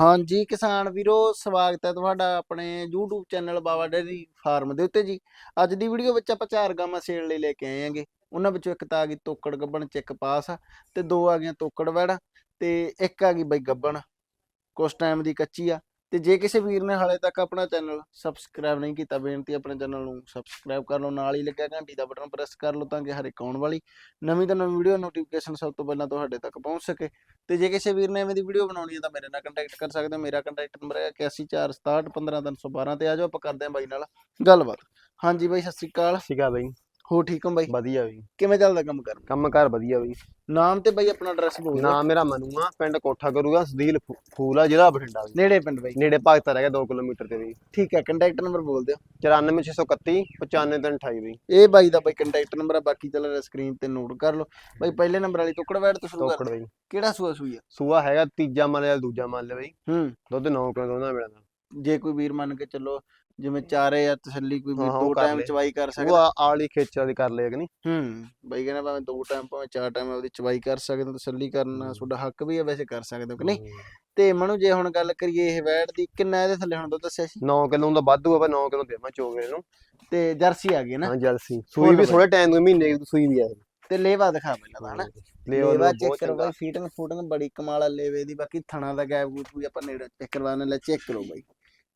ਹਾਂਜੀ, ਕਿਸਾਨ ਵੀਰੋ, ਸਵਾਗਤ ਹੈ ਤੁਹਾਡਾ ਆਪਣੇ YouTube channel Baba dairy farm ਦੇ ਉੱਤੇ ਜੀ। ਅੱਜ ਦੀ ਵੀਡੀਓ ਵਿੱਚ ਆਪਾਂ ਚਾਰ ਗਾਵਾਂ ਸੇਲ ਲਈ ਲੈ ਕੇ ਆਏ ਹਾਂਗੇ। ਉਹਨਾਂ ਵਿੱਚੋਂ ਇੱਕ ਤਾਂ ਆ ਗਈ ਤੋਕੜ ਗੱਬਣ ਚੈੱਕ ਪਾਸ ਆ ਤੇ ਦੋ ਆ ਗਈਆਂ ਤੋਕੜ ਵੈੜਾ ਤੇ ਇੱਕ ਆ ਗਈ ਬਈ ਗੱਬਣ। ਕੁਛ ਟਾਈਮ ਦੀ ਕੱਚੀ ਆ। ਤੇ ਜੇ ਕਿਸੇ ਵੀਰ ਨੇ ਹਾਲੇ ਤੱਕ ਆਪਣਾ ਚੈਨਲ ਸਬਸਕ੍ਰਾਈਬ ਨਹੀਂ ਕੀਤਾ ਬੇਨਤੀ ਆਪਣੇ ਚੈਨਲ ਨੂੰ ਸਬਸਕ੍ਰਾਈਬ ਕਰ ਲਓ ਨਾਲ ਹੀ ਲੱਗਿਆ ਘੰਟੀ ਦਾ ਬਟਨ ਪ੍ਰੈਸ ਕਰ ਲਓ ਤਾਂ ਕਿ ਹਰ ਇੱਕ ਆਉਣ ਵਾਲੀ ਨਵੀਂ ਤੋਂ ਨਵੀਂ ਵੀਡੀਓ ਨੋਟੀਫਿਕੇਸ਼ਨ ਸਭ ਤੋਂ ਪਹਿਲਾਂ ਤੁਹਾਡੇ ਤੱਕ ਪਹੁੰਚ ਸਕੇ। ਤੇ ਜੇ ਕਿਸੇ ਵੀਰ ਨੇ ਐਵੇਂ ਦੀ ਵੀਡੀਓ ਬਣਾਉਣੀ ਹੈ ਤਾਂ ਮੇਰੇ ਨਾਲ ਕੰਟੈਕਟ ਕਰ ਸਕਦੇ ਹੋ। ਮੇਰਾ ਕੰਟੈਕਟ ਨੰਬਰ ਹੈ 8146615312 ਤੇ ਆਜੋ ਆਪਾਂ ਕਰਦੇ ਹਾਂ ਬਾਈ ਨਾਲ ਗੱਲਬਾਤ। ਹਾਂਜੀ ਬਾਈ ਸਤਿ ਸ੍ਰੀ ਅਕਾਲ। ਸੀਗਾ ਬਈ। ਹੋ ਠੀਕ ਹੋ ਬਾਈ? ਵਧੀਆ ਬਈ ਕਿਵੇਂ ਚੱਲਦਾ ਕੰਮ ਕਰ ਕੰਮ ਕਾਰ ਵਧੀਆ ਬਈ। ਨਾਮ ਤੇ ਬਾਈ ਆਪਣਾ ਐਡਰੈਸ ਬੋਲ। ਨਾਮ ਮੇਰਾ ਮਨੂ ਆ ਪਿੰਡ ਕੋਠਾ ਕਰੂਗਾ ਸਦੀਲ ਫੂਲ ਆ ਜ਼ਿਲ੍ਹਾ ਬਠਿੰਡਾ ਬਈ ਨੇੜੇ ਪਿੰਡ ਬਾਈ। ਨੇੜੇ ਭਗਤਾ ਰਹਿ ਗਿਆ 2 ਕਿਲੋਮੀਟਰ ਤੇ ਬਈ ਠੀਕ ਹੈ ਕੰਟੈਕਟ ਨੰਬਰ ਬੋਲ ਦਿਓ। 94631 95328 ਬਈ ਇਹ ਬਾਈ ਦਾ ਬਾਈ ਕੰਟੈਕਟ ਨੰਬਰ ਆ ਬਾਕੀ ਚੱਲ ਰਿਹਾ ਸਕਰੀਨ ਤੇ ਨੋਟ ਕਰ ਲਓ। ਬਾਈ ਪਹਿਲੇ ਨੰਬਰ ਵਾਲੀ ਟੁਕੜ ਵੈੜ ਤੋਂ ਸ਼ੁਰੂ ਕਰ। ਬਈ। ਕਿਹੜਾ ਸੂਆ ਸੂਈ ਆ? ਸੂਆ ਹੈਗਾ ਤੀਜਾ ਮੰਨ ਲਿਆ ਦੂਜਾ ਮੰਨ ਲਿਆ ਬਈ। ਹੂੰ। ਦੁੱਧ 9 ਕਿਲੋ ਦੋਨਾਂ ਮਿਲਦਾ। ਜੇ ਕੋਈ ਵੀਰ ਮੰਨ ਕੇ ਚੱਲੋ ਜਿਵੇਂ ਚਾਰੇ ਜਾਂ ਤਸੱਲੀ ਕੋਈ ਵੀ ਹਾਂ, ਦੋ ਉਹ ਕਰ ਟਾਈਮ। ਚਵਾਈ ਕਰ ਉਹ ਸਕਦਾ ਆ- ਆਲੀ ਖੇਚ ਵਾਲੀ ਕਰ ਲਿਆ ਕਿ ਨਹੀਂ ਹੂੰ ਬਾਈ ਕਹਿੰਦਾ ਭਾਵੇਂ ਦੋ ਟਾਈਮ ਭਾਵੇਂ ਚਾਰ ਟਾਈਮ ਆਪਦੀ ਚਵਾਈ ਕਰ ਸਕਦੇ ਹੋ ਤਸੱਲੀ ਕਰਨਾ ਹੂੰ। ਤੁਹਾਡਾ ਹੱਕ ਵੀ ਹੈ ਵੈਸੇ ਕਰ ਸਕਦੇ ਹੋ ਕਿ ਨਹੀਂ ਤੇ ਮਨੂ ਜੇ ਹੁਣ ਗੱਲ ਕਰੀਏ ਇਹ ਵੈੜ ਦੀ ਕਿੰਨਾ ਇਹਦੇ ਥੱਲੇ ਹੁਣ ਦੁੱਧ ਦੱਸਿਆ ਸੀ 9 ਕਿਲੋ ਦਾ ਵਾਧੂ ਆ ਪਰ 9 ਕਿਲੋ ਦੇਵਾਂ ਚੋਗੇ ਨੂੰ ਤੇ ਜਰਸੀ ਆ ਗਈ ਨਾ ਹਾਂ ਜਲਸੀ ਸੂਈ ਵੀ ਬਈ। ਥੋੜੇ ਟਾਈਮ ਦੇ ਮਹੀਨੇ ਦੀ ਸੂਈ ਵੀ ਆ ਇਹ। ਤੇ ਲੇਵਾ ਦਿਖਾ ਪਹਿਲਾਂ ਦਾ ਹਨਾ ਲੇਵਾ ਲੇਵਾ ਬਹੁਤ ਚੈੱਕ ਕਰੋ ਚੰਗਾ। ਬਾਈ ਫੀਟਿੰਗ ਫੂਟਿੰਗ ਬੜੀ ਕਮਾਲ ਆ ਲੇਵੇ ਦੀ ਬਾਕੀ ਥਣਾ ਦਾ ਗੈਪ ਗੂਪ ਵੀ ਆਪਾਂ ਨੇੜੇ ਚੈੱਕ ਕਰਵਾਉਣ ਲੈ ਚੈੱਕ ਕਰੋ ਬਾਈ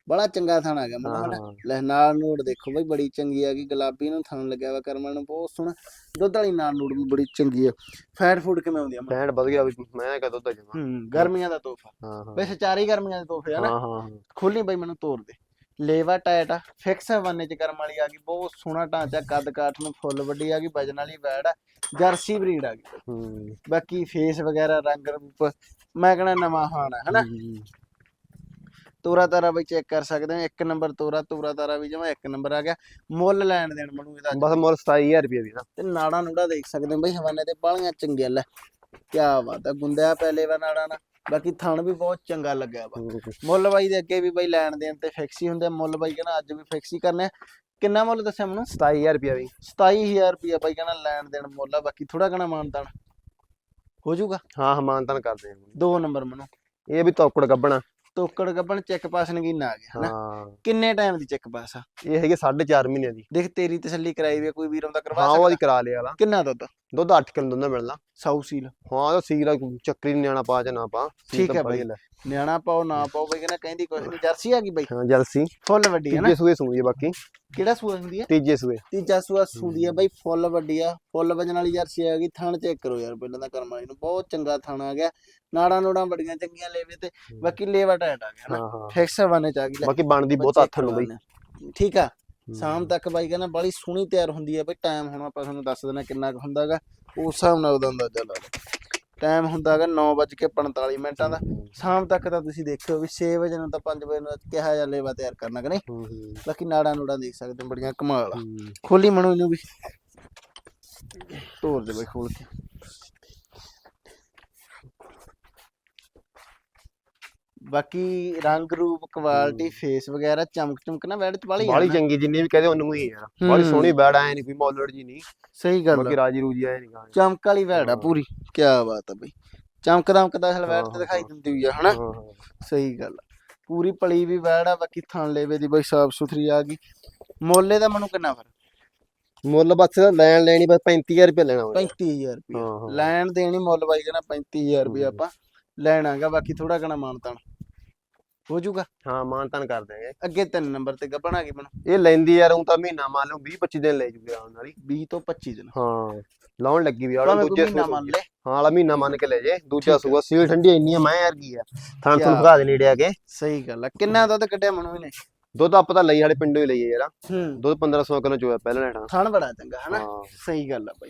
ਬੜਾ ਚੰਗਾ ਥਣਾ ਗਿਆ। ਹਾਂ ਮਨ ਹਾਂ। ਲੈ ਨਾਲ ਨੂੜ ਦੇਖੋ ਬਾਈ ਬੜੀ ਚੰਗੀ ਆ ਗਈ ਗੁਲਾਬੀ ਨੂੰ ਥਣ ਲੱਗਿਆ ਵਾ ਕਰਮਾਂ ਨੂੰ ਬਹੁਤ ਸੋਹਣਾ। ਦੁੱਧ ਵਾਲੀ ਨਾਲ ਨੂੜ ਵੀ ਬੜੀ ਚੰਗੀ ਆ। ਫੈਟ ਫੂਡ ਕਿਵੇਂ ਆਉਂਦੀ ਆ? ਪੈਂਟ ਵਧੀਆ ਬਈ ਮੈਂ ਕਹ ਦੁੱਧ ਜਮਾ। ਹੂੰ ਗਰਮੀਆਂ ਦਾ ਤੋਹਫਾ। ਵੈਸੇ ਚਾਰ ਗਰਮੀਆਂ ਦੇ ਤੋਹਫੇ ਆ ਨਾ। ਹਾਂ ਹਾਂ ਹਾਂ। ਖੋਲੀ ਬਾਈ ਮੈਨੂੰ ਤੋੜ ਦੇ। ਲੇਵਾ ਟਾਇਟ ਆ ਫਿਕਸ ਵੰਨੇ ਚ ਕਰਮ ਵਾਲੀ ਆ ਗਈ ਬਹੁਤ ਸੋਹਣਾ ਢਾਂਚਾ ਕੱਦ ਕਾਠ ਨੂੰ ਫੁੱਲ ਵੱਡੀ ਆ ਗਈ ਵਜਨ ਵਾਲੀ ਵੈੜ ਆ ਜਰਸੀ ਬਰੀਡ ਆ ਗਈ। ਹੂੰ। ਬਾਕੀ ਫੇਸ ਵਗੈਰਾ ਰੰਗ ਰੂਪ ਮੈਂ ਕਹਣਾ ਨਵਾਂ ਹਾਣ ਹੈ ਹਨਾ। ਤੋਰਾ ਤਾਰਾ ਬਈ ਚੈੱਕ ਕਰ ਸਕਦੇ ਹੋ ਇੱਕ ਨੰਬਰ ਤੋਰਾ ਤੋਰਾ ਤਾਰਾ ਵੀ ਜਮਾ ਇੱਕ ਨੰਬਰ ਆ ਗਿਆ। ਮੁੱਲ ਲੈਣ ਦੇਣ ਮਨੂੰ ਇਹਦਾ। ਬਸ ਮੁੱਲ 27000 ਰੁਪਏ ਵੀ ਤੇ ਨਾੜਾ ਨੂੜਾ ਦੇਖ ਸਕਦੇ ਹੋ ਬਈ ਹਵਾਨੇ ਤੇ ਬਾਲੀਆਂ ਚੰਗੀਆਂ ਲੈ। ਕੀ ਬਾਤ ਆ ਗੁੰਦਿਆ ਪਹਿਲੇ ਵਾ ਨਾੜਾ ਨਾ ਬਾਕੀ ਥਣ ਵੀ ਬਹੁਤ ਚੰਗਾ ਲੱਗਿਆ ਵਾ। ਮੁੱਲ ਬਾਈ ਦੇ ਅੱਗੇ ਵੀ ਬਾਈ ਲੈਣ ਦੇਣ ਤੇ ਫਿਕਸ ਹੀ ਹੁੰਦੇ। ਮੁੱਲ ਬਾਈ ਕਹਿੰਦਾ ਅੱਜ ਵੀ ਫਿਕਸ ਹੀ ਕਰਨੇ ਕਿੰਨਾ ਮੁੱਲ ਦੱਸਿਆ ਮੈਨੂੰ? 27000 ਰੁਪਏ ਵੀ। 27000 ਰੁਪਇਆ ਬਾਈ ਕਹਿੰਦਾ ਲੈਣ ਦੇਣ ਮੁੱਲ ਆ। ਬਾਕੀ ਥੋੜਾ ਘਣਾ ਮਾਨਤਾਨ। ਹੋ ਜਾਊਗਾ? ਹਾਂ ਹਮਾਨਤਨ ਕਰਦੇ ਹਾਂ ਦੋ ਨੰਬਰ ਮੈਨੂੰ। ਇਹ ਵੀ ਤੋਕੜ ਗੱਬਣਾ ਤੋਕੜ ਗੱਬਣ ਚੈੱਕ ਪਾਸ ਨਗੀਨਾ ਆ ਗਿਆ ਹਨਾ? ਹਾਂ। ਕਿੰਨੇ ਟਾਈਮ ਦੀ ਚੈੱਕ ਪਾਸ ਆ? ਇਹ ਹੈਗੇ 4.5 ਮਹੀਨੇ ਦੀ। ਦੇਖ ਤੇਰੀ ਤਸੱਲੀ ਕਰਾਈ ਵੀ ਆ, ਕੋਈ ਵੀਰ ਆਉਂਦਾ ਕਰਵਾ ਹਾਂ ਉਹ ਵਾਲੀ ਕਰਾ ਲਿਆ ਵਾਲਾ ਕਿੰਨਾ ਦੁੱਧ? ਦੁੱਧ 8 ਕਿਲੋ ਦੁੱਧ ਮਿਲਣਾ। ਸਾਊ ਸੀਲ। ਹਾਂ ਉਹ ਸੀਰਾ ਚੱਕਰੀ ਨੀ ਨਿਆਣਾ ਪਾ ਚ ਨਾ ਪਾ। ਠੀਕ ਤਾਂ ਹੈ ਵਧੀਆ ਬਾਈ। ਲੈ। ਨਿਆਣਾ ਪਾਓ ਨਾ ਪਾਓ ਬਈ ਕਹਿੰਦਾ ਕਹਿੰਦੀ ਕੁਛ ਨਹੀਂ ਜਰਸੀ ਆ ਗਈ ਬਾਈ? ਹਾਂ ਜਲਸੀ ਫੁੱਲ ਵੱਡੀ ਹੈ ਨਾ? ਤੀਜੇ ਸੂਏ ਸੂਈ ਹੈ ਬਾਕੀ। ਕਿਹੜਾ ਸੂਆ ਹੁੰਦੀ ਹੈ ਤੀਜੇ ਸੂਏ। ਤੀਜਾ ਸੂਆ ਸੂਦੀ ਆ ਬਾਈ ਫੁੱਲ ਵੱਡੀ ਆ। ਫੁੱਲ ਵਜਣ ਵਾਲੀ ਜਰਸੀ ਆ ਗਈ। ਥਣ ਚੈੱਕ ਕਰੋ ਯਾਰ ਪਹਿਲਾਂ ਤਾਂ ਕਰਮ ਵਾਲੀ ਨੂੰ। ਬਹੁਤ ਚੰਗਾ ਥਣ ਆ ਗਿਆ। ਨਾੜਾ ਨੂੜਾਂ ਬੜੀਆਂ ਚੰਗੀਆਂ ਲੇਵੇ ਤੇ ਬਾਕੀ ਲੇਵਾ ਟਾਇਟ ਆ ਗਿਆ ਹਾਂ ਨਾ। ਹਾਂ ਫਿਕਸ ਵਨੇ ਚ ਆ ਗਈ ਲੈ। ਬਾਕੀ ਬਣਦੀ ਬਹੁਤ ਹੱਥ ਨੂੰ ਬਈ। ਆ। ਠੀਕ ਆ। ਸ਼ਾਮ। ਤੱਕ ਬਾਈ ਕਹਿੰਦਾ ਬੜੀ ਸੋਹਣੀ ਤਿਆਰ ਹੁੰਦੀ ਹੈ ਬਈ ਟਾਈਮ ਹੁਣ ਆਪਾਂ ਤੁਹਾਨੂੰ ਦੱਸ ਦੇਣਾ ਕਿੰਨਾ ਕੁ ਹੁੰਦਾਗਾ ਉਸ ਹਿਸਾਬ ਨਾਲ ਉਹਦਾ ਅੰਦਾਜ਼ਾ ਲਾ ਲਓ। ਟਾਈਮ ਹੁੰਦਾਗਾ 9:45 ਮਿੰਟਾਂ ਦਾ। ਸ਼ਾਮ ਤੱਕ ਤਾਂ ਤੁਸੀਂ ਦੇਖਿਓ ਵੀ 6 ਵਜੇ ਨੂੰ ਤਾਂ 5 ਵਜੇ ਨੂੰ ਕਿਹਾ ਜਾ ਲੇਵਾ ਤਿਆਰ ਕਰਨਾ ਕਿ ਨਹੀਂ। ਹੂੰ, ਹੂੰ, ਬਾਕੀ ਨਾੜਾ ਨੂੜਾ ਦੇਖ ਸਕਦੇ ਹੋ ਬੜੀਆਂ ਕਮਾਲ ਆ। ਹੂੰ। ਖੋਲੀ ਮਣੋ ਇਹਨੂੰ ਵੀ। ਤੋੜ ਦੇ ਬਈ ਖੋਲ ਕੇ। ਬਾਕੀ ਰੰਗ ਰੂਪ ਕੁਆਲਿਟੀ ਫੇਸ ਵਗੈਰਾ ਚਮਕ ਚਮਕ ਨਾ ਵੈੜ ਚ ਵਾਲੀ ਬਾਹਲੀ ਚੰਗੀ ਜਿੰਨੀ ਵੀ ਕਹਦੇ ਉਹਨੂੰ ਹੀ ਯਾਰ ਬਾਹਲੀ ਹੂੰ। ਸੋਹਣੀ ਬੈੜ ਆਏ ਨਹੀਂ ਕੋਈ ਮੌਲੜ ਜੀ ਨਹੀਂ ਸਹੀ ਗੱਲ ਬਾਕੀ। ਰਾਜੀ ਰੂਜੀ ਆਏ ਨਹੀਂ ਚਮਕ ਵਾਲੀ ਵੈੜ ਆ। ਪੂਰੀ। ਕੀ ਬਾਤ ਆ ਬਈ। ਚਮਕ ਦਮਕ ਦਾ ਹਲਵੈੜ ਹਾਂ, ਤੇ ਦਿਖਾਈ। ਦਿੰਦੀ ਹੋਈ ਆ ਹਨਾ? ਸਹੀ ਗੱਲ। ਪੂਰੀ ਪਲੀ ਵੀ ਵੈੜ ਆ ਬਾਕੀ ਥਣ ਲੇਵੇ ਦੀ ਬਈ ਸਾਫ਼ ਸੁਥਰੀ ਆ ਗਈ। ਮੋਲੇ ਦਾ ਮੈਨੂੰ ਕਿੰਨਾ ਫਿਰ ਮੁੱਲ ਬਸ ਲੈਣ ਲੈਣੀ ਬਸ 35000 ਰੁਪਏ ਲੈਣਾ ਹੋਵੇ 35000 ਰੁਪਏ ਲੈਣ ਦੇਣੀ ਮੁੱਲ ਬਾਈ ਕਹਿੰਦਾ 35000 ਰੁਪਏ। ਆਪਾਂ। ਲੈਣਾਗਾ ਬਾਕੀ ਥੋੜਾ ਘਣਾ ਮਾਨਤਾਨ। ਹੋ ਜਾਊਗਾ। ਹਾਂ ਮਾਨਤਨ ਕਰ ਦੇਗੇ ਅੱਗੇ ਤਿੰਨ ਨੰਬਰ ਤੇ ਗੱਬਣ ਆ ਗਈ ਮੈਨੂੰ। ਇਹ ਲੈਂਦੀ ਯਾਰ ਉਹ ਤਾਂ ਮਹੀਨਾ ਮੰਨ ਲਓ 20 25 ਦਿਨ ਲੈ ਜੂਗੇ ਆਉਣ ਵਾਲੀ। 20 ਤੋਂ 25 ਦਿਨ। ਹਾਂ ਲਾਉਣ ਲੱਗੀ ਵੀ ਕੋਈ ਦੂਜੇ ਸੂਏ ਮੰਨ ਲੈ। ਹਾਂ ਵਾਲਾ ਮਹੀਨਾ ਮੰਨ ਕੇ ਲੈ ਜੇ ਦੂਜਾ। ਸੂਆ ਸੀਲ ਠੰਡੀ ਇੰਨੀ ਮੈਂ ਯਾਰ ਕੀ ਆ ਕਿਆ ਥਣ ਭਗਾ ਦੇ ਨੇੜੇ ਆ ਕੇ। ਸਹੀ ਗੱਲ ਆ ਕਿੰਨਾ ਦੁੱਧ ਕੱਢਿਆ ਮਨੂੰ ਇਹਨੇ ਦੁੱਧ ਆਪਾਂ ਤਾਂ ਲਈ ਵਾਲੇ ਪਿੰਡੋਂ ਹੀ ਲਈਏ ਯਾਰ। ਹੂੰ। ਦੁੱਧ 1500 ਕਿਲੋ ਚੋਇਆ ਪਹਿਲਾਂ ਲੈਣਾ। ਥਣ ਬੜਾ ਚੰਗਾ ਹਨਾ? ਸਹੀ ਗੱਲ ਆ ਬਾਈ।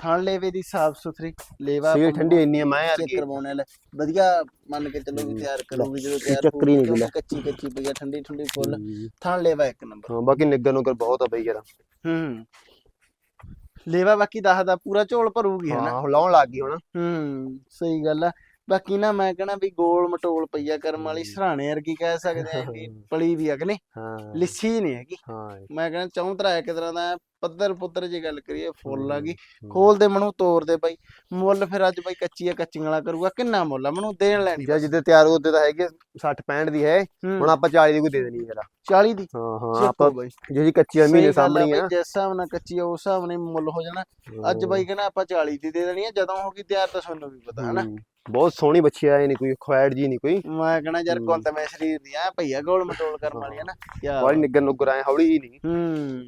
ਥਣ ਲੇਵੇ ਦੀ ਸਾਫ਼ ਸੁਥਰੀ ਲੇਵਾ ਆਪਾਂ ਠੰਡੀ ਇੰਨੀ ਆ ਮੈਂ ਯਾਰ ਚੈੱਕ ਕਰਵਾਉਣੇ ਲੈ ਵਧੀਆ ਮੰਨ ਕੇ ਚੱਲੋ ਵੀ। ਤਿਆਰ ਕਰੋਗੇ ਜਦੋਂ ਤਿਆਰ ਚੱਕਰੀ ਨੀ ਹੋਊਗੀ, ਲੈ। ਕੱਚੀ ਕੱਚੀ ਪਈ ਆ ਠੰਡੀ ਠੰਡੀ ਫੁੱਲ। ਥਣ ਲੇਵਾ ਇੱਕ ਨੰਬਰ ਹਾਂ ਬਾਕੀ ਨਿੱਗਰ ਨੁਗਰ ਬਹੁਤ ਆ ਬਈ ਯਾਰ ਹੂੰ ਲੇਵਾ ਬਾਕੀ ਦੱਸਦਾ ਪੂਰਾ ਝੋਲ ਭਰੂਗੀ ਹਨਾ ਹਾਂ ਲਾਉਣ ਲੱਗ ਗਈ ਹੁਣ ਹੂੰ ਸਹੀ ਗੱਲ ਆ ਬਾਕੀ ਨਾ ਮੈਂ ਕਹਣਾ ਵੀ ਗੋਲ ਮਟੋਲ ਪਈਆ ਕਰਮ ਵਾਲੀ ਸਰਾਣੇ ਵਰਗੀ ਕਹਿ ਸਕਦੇ ਆ ਵੀ ਪਲੀ ਵੀ ਅਗਨੇ ਹਾਂ। ਲਿੱਸੀ ਨਹੀਂ ਹੈਗੀ। ਹਾਂ ਮੈਂ ਕਹਿੰਦਾ ਚੌਂ ਤਰ੍ਹਾਂ ਇੱਕ ਤਰ੍ਹਾਂ ਦਾ ਪੱਧਰ ਪੁੱਤਰ ਜੇ ਗੱਲ ਕਰੀਏ ਫੁੱਲ ਆ ਗਈ। ਖੋਲ ਦੇ ਮਨੂੰ ਤੋੜ ਦੇ ਬਾਈ। ਮੁੱਲ ਫਿਰ ਅੱਜ ਬਾਈ ਕੱਚੀਆਂ ਕੱਚੀਆਂ ਵਾਲਾ ਕਰੂਗਾ। ਕਿੰਨਾ ਮੁੱਲ ਆ ਮਨੂੰ? ਦੇਣ ਲੈਣੀ ਜਾਂ ਜਿੱਦੇ ਤਿਆਰ ਉਹਦੇ ਤਾਂ ਹੈਗੇ 60 65 ਦੀ ਹੈ ਹੁਣ ਆਪਾਂ 40 ਦੀ ਕੋਈ ਦੇ ਦੇਣੀ ਯਾਰ 40 ਦੀ? ਹਾਂ ਹਾਂ ਆਪਾਂ ਜਿਹੜੀ ਕੱਚੀ ਮਹੀਨੇ ਆ ਸਾਹਮਣੀ ਆ। ਜਿਸ ਹਿਸਾਬ ਨਾਲ ਕੱਚੀ ਆ ਉਸ ਹਿਸਾਬ ਨਾਲ ਮੁੱਲ ਹੋ ਜਾਣਾ। ਅੱਜ ਬਾਈ ਕਹਿੰਦਾ ਆਪਾਂ 40 ਦੀ ਦੇ ਦੇਣੀ ਆ ਜਦੋਂ ਹੋ ਗਈ ਤਿਆਰ ਤਾਂ ਤੁਹਾਨੂੰ ਵੀ ਪਤਾ ਹੂੰ। ਬਹੁਤ ਸੋਹਣੀ ਬੱਚੀ ਆ ਨਹੀਂ ਕੋਈ ਖੁਆੜ ਜੀ ਨਹੀਂ ਕੋਈ। ਮੈਂ ਕਹਣਾ ਯਾਰ ਹੂੰ। ਗੁੰਦ ਮੈਂ ਸਰੀਰ ਦੀ ਆ ਭਈਆ ਗੋਲ ਮਟੋਲ ਕਰਨ ਵਾਲੀ ਆ ਨਾ ਯਾਰ ਬਾਲੀ ਨਿੱਗਰ ਨੁੱਗਰ ਆਏ ਹੌਲੀ ਹੀ ਨਹੀਂ ਹੂੰ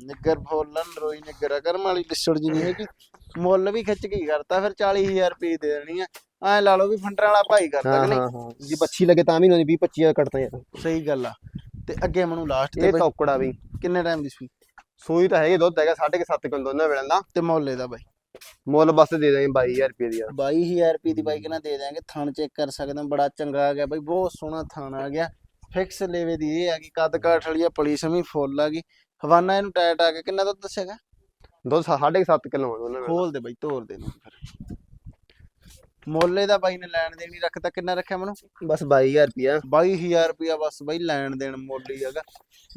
ਨਿੱਗਰ ਫੋਲਨ ਰੋਈ ਨਿੱਗਰ ਕਰਮ ਵਾਲੀ ਲਿਸੜ ਜੀ ਨਹੀਂ ਹੈਗੀ। ਮੁੱਲ ਵੀ ਖਿੱਚ ਕੇ ਹੀ ਕਰਤਾ ਫਿਰ 40000 ਰੁਪਏ ਦੇ ਦੇਣੀ ਆ। ਐ ਲਾ ਲਓ ਵੀ ਫੰਡਰਾਂ ਵਾਲਾ ਭਾਈ ਕਰਦਾ ਹਾਂ ਕਿ ਨਹੀਂ? ਹਾਂ ਹਾਂ। ਜੀ ਬੱਚੀ ਲੱਗੇ ਤਾਂ ਵੀ ਨਹੀਂ 20 25 ਕੱਟਦਾ ਯਾਰ। ਸਹੀ ਗੱਲ ਆ। ਤੇ ਅੱਗੇ ਮੈਨੂੰ ਲਾਸਟ ਤੇ ਇਹ ਬਾਈ ਤੌਕੜਾ ਵੀ। ਕਿੰਨੇ ਟਾਈਮ ਦੀ ਸੂਈ? ਸੂਈ ਤਾਂ ਹੈਗੀ ਦੁੱਧ ਹੈਗਾ 7.5 ਕਿਲੋ ਦੋਨਾਂ ਵੇਲੇ ਦਾ। ਤੇ ਮੁੱਲ ਇਹਦਾ ਬਾਈ। ਮੁੱਲ ਬਸ ਦੇ ਦਾਂਗੇ 22000 ਰੁਪਏ ਦੀ ਯਾਰ। 22000 ਰੁਪਏ ਦੀ ਬਾਈ ਕਿਨਾ ਦੇ ਦਿਆਂਗੇ ਥਣ ਚੈੱਕ ਕਰ ਸਕਦੇ ਹੋ ਬੜਾ ਚੰਗਾ ਆ ਗਿਆ ਬਾਈ ਬਹੁਤ ਸੋਹਣਾ ਥਣ ਆ ਗਿਆ। ਫਿਕਸ ਲੇਵੇ ਦੀ ਇਹ ਆ ਗਈ ਕੱਦ ਕਾਠ ਵਾਲੀ ਆ ਪਲੀ ਸਮੀ ਫੁੱਲ ਆ ਗਈ। ਹਵਾਨਾ ਇਹਨੂੰ ਟਾਇਟ ਆ ਕੇ ਕਿੰਨਾ ਦੁੱਧ ਦੱਸਿਆਗਾ ਦੁੱਧ 7.5 ਕਿਲੋ ਵੇਲੇ ਖੋਲ ਦੇ ਬਾਈ ਤੋੜ ਦੇ ਨੂੰ ਫਿਰ। ਮੁੱਲ ਇਹਦਾ ਬਾਈ ਨੇ ਲੈਣ ਦੇਣੀ ਰੱਖਤਾ ਕਿੰਨਾ ਰੱਖਿਆ ਮਨੂੰ? ਬਸ 22000 ਰੁਪਿਆ 22000 ਰੁਪਿਆ ਬਸ ਬਾਈ ਲੈਣ ਦੇਣ ਮੁੱਲ ਹੈਗਾ।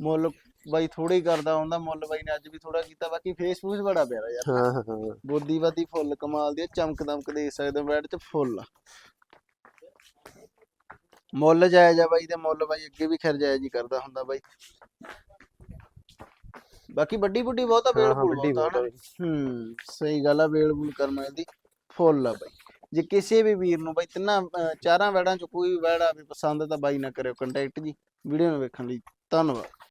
ਮੁੱਲ ਬਾਈ ਥੋੜਾ ਕਰਦਾ ਹੁੰਦਾ ਮੁੱਲ ਬਾਈ ਨੇ ਅੱਜ ਵੀ ਥੋੜਾ ਕੀਤਾ ਬਾਕੀ ਫੇਸਬੁੱਕ ਬੜਾ ਪਿਆਰਾ ਯਾਰ। ਹਾਂ ਹਾਂ ਹਾਂ। ਬੋਦੀ ਬਾਦੀ ਫੁੱਲ ਕਮਾਲ ਦੀ ਆ, ਚਮਕ ਦਮਕ ਦੇ ਸਕਦੇ ਹੋ ਬੈਡ ਚ ਫੁੱਲ ਆ। ਮੁੱਲ ਜਾਇਜ਼ ਆ ਬਾਈ ਤੇ ਮੁੱਲ ਬਾਈ ਅੱਗੇ ਵੀ ਖੈਰ ਜਾਇਜ਼ ਹੀ ਕਰਦਾ ਹੁੰਦਾ ਬਾਈ। ਬਾਕੀ ਵੱਡੀ ਬੁੱਢੀ ਬਹੁਤ ਆ ਹਾਂ ਵੇਲ ਹਾਂ ਵੱਡੀ ਬਹੁਤ ਆ। ਹੂੰ ਸਹੀ ਗੱਲ ਆ ਵੇਲ ਬੂਲ ਕਰਨਾ ਇਹਦੀ ਫੁੱਲ ਆ ਬਾਈ। ਜੇ ਕਿਸੇ ਵੀ ਵੀਰ ਨੂੰ ਬਾਈ ਤਿੰਨਾਂ ਅਹ, ਚਾਰਾਂ ਵੈੜਾਂ ਚ ਕੋਈ ਵੈੜ ਆਵੇ ਪਸੰਦ ਤਾਂ ਬਾਈ ਨਾ ਕਰਿਓ ਕੰਟੈਕਟ ਜੀ। ਵੀਡੀਓ ਨੂੰ ਵੇਖਣ ਲਈ ਧੰਨਵਾਦ।